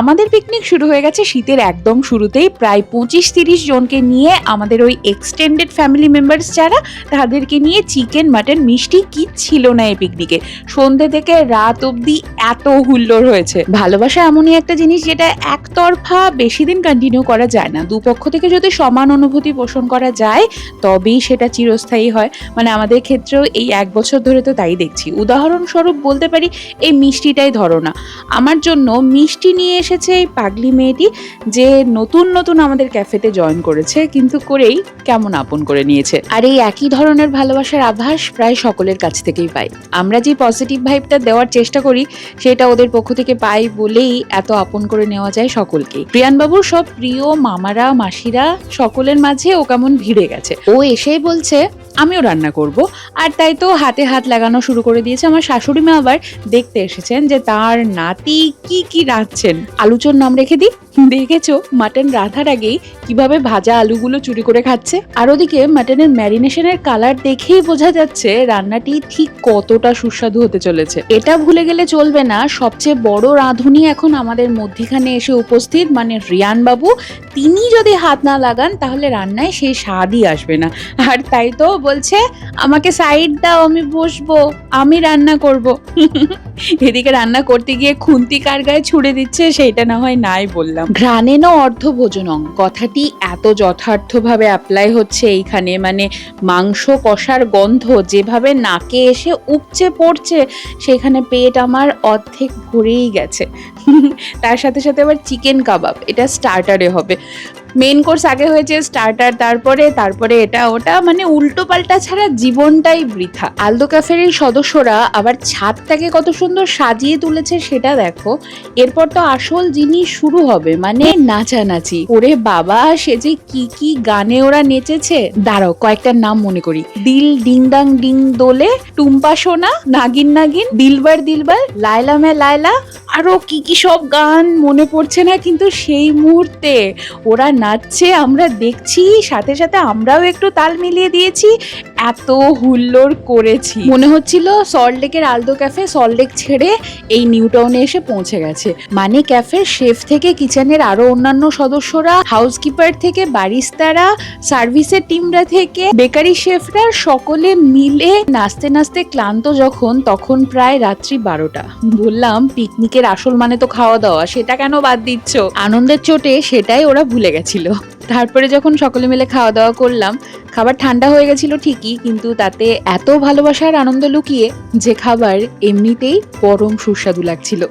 আমাদের পিকনিক শুরু হয়ে গেছে শীতের একদম শুরুতেই। প্রায় পঁচিশ তিরিশ জনকে নিয়ে আমাদের ওই এক্সটেন্ডেড ফ্যামিলি মেম্বার্স যারা, তাদেরকে নিয়ে চিকেন মাটন মিষ্টি কি ছিল না এই পিকনিকে সন্ধে থেকে রাত অবধি এত হুল্লোড় হয়েছে। ভালোবাসা এমনই একটা জিনিস যেটা একতরফা বেশি দিন কন্টিনিউ করা যায় না। দুপক্ষ থেকে যদি সমান অনুভূতি পোষণ করা যায়, তবেই সেটা চিরস্থায়ী হয়। মানে আমাদের ক্ষেত্রেও এই এক বছর ধরে তো তাই দেখছি। উদাহরণস্বরূপ বলতে পারি, এই মিষ্টিটাই ধরো না। আমার জন্য মিষ্টি নিয়ে এসেছে এই পাগলি মেয়েটি যে নতুন নতুন আমাদের ক্যাফেতে জয়েন করেছে, কিন্তু করেই কেমন আপন করে নিয়েছে। আর এই একই ধরনের ভালোবাসার আভাস প্রায় সকলের কাছ থেকেই পাই। আমরা যে পজিটিভ ভাইবটা দেওয়ার চেষ্টা করি, সেটা ওদের পক্ষ থেকে পাই বলেই এত আপন করে নেওয়া যায় সকলকে। প্রিয়ানবাবুর সব প্রিয় মামারা, মাসিরা, সকলের মাঝে ও কেমন ভিড়ে গেছে। ও এসেই বলছে আমিও রান্না করব। আর তাই তো হাতে হাত লাগানো শুরু করে দিয়েছে। আমার শাশুড়ি মা আবার দেখতে এসেছেন যে তার নাতি কি কি রাঁধছেন। আলুচর নাম রেখে দিই। দেখেছ মাটন রাঁধার আগেই কীভাবে ভাজা আলুগুলো চুরি করে খাচ্ছে? আর ওদিকে মাটনের ম্যারিনেশনের কালার দেখেই বোঝা যাচ্ছে রান্নাটি ঠিক কতটা সুস্বাদু হতে চলেছে। এটা ভুলে গেলে চলবে না, সবচেয়ে বড় রাঁধুনি এখন আমাদের মধ্যিখানে এসে উপস্থিত মানে রিয়ান বাবু। তিনি যদি হাত না লাগান, তাহলে রান্নায় সেই স্বাদই আসবে না। আর তাই তো বলছে, আমাকে সাইড দাও, আমি বসবো, আমি রান্না করব। এদিকে রান্না করতে গিয়ে খুন্তি কার গায়ে ছুড়ে দিচ্ছে, সেইটা না হয় নাই বললাম। ঘ্রাণেন অর্ধ ভোজনং কথাটি এত যথার্থভাবে অ্যাপ্লাই হচ্ছে এইখানে মানে মাংস কষার গন্ধ যেভাবে নাকে এসে উপচে পড়ছে, সেখানে পেট আমার অর্ধেক ভরেই গেছে। তার সাথে সাথে আবার চিকেন কাবাব এটা স্টার্টারে হবে। মেন কোর্স আগে হয়েছে স্টার্টার তারপরে তারপরে এটা, ওটা মানে উল্টো পাল্টা ছাড়া জীবনটাই বৃথা। আলদো ক্যাফের এই সদস্যরা আবার ছাদটাকে কত সুন্দর সাজিয়ে তুলেছে সেটা দেখো। এরপর তো আসল জিনিস শুরু হবে মানে নাচানাচি। ওরে বাবা, সে যে কি কি গানে ওরা নেচেছে? দাঁড়াও কয়েকটার নাম মনে করি। দিল ডিং ডাং ডিং দোলে, টুম্পা সোনা, নাগিন নাগিন, দিলবার দিলবার, লায়লা মে লায়লা, আরও কি কি সব গান মনে পড়ছে না কিন্তু সেই মুহূর্তে ওরা নাচছে, আমরা দেখছি, সাথে সাথে আমরাও একটু তাল মিলিয়ে দিয়েছি, এত হুল্লোড় করেছি। মনে হচ্ছিল সল্টলেকের আলদো ক্যাফে সল্টলেক ছেড়ে এই নিউ টাউনে এসে পৌঁছে গেছে। মানে ক্যাফের শেফ থেকে কিচেনের আরও অন্যান্য সদস্যরা হাউসকিপার থেকে বারিস্তারা সার্ভিসের টিমরা থেকে বেকারি শেফরা সকলে মিলে নাচতে নাচতে ক্লান্ত যখন, তখন প্রায় রাত্রি বারোটা। বললাম পিকনিকের আসল মানে তো খাওয়া দাওয়া সেটা কেন বাদ দিচ্ছ? আনন্দের চোটে সেটাই ওরা ভুলে গেছিল তারপরে যখন সকলে মিলে খাওয়া দাওয়া করলাম, খাবার ঠান্ডা হয়ে গেছিল ঠিকই, কিন্তু তাতে এত ভালোবাসার আনন্দ লুকিয়ে যে খাবার এমনিতেই পরম সুস্বাদু লাগছিল।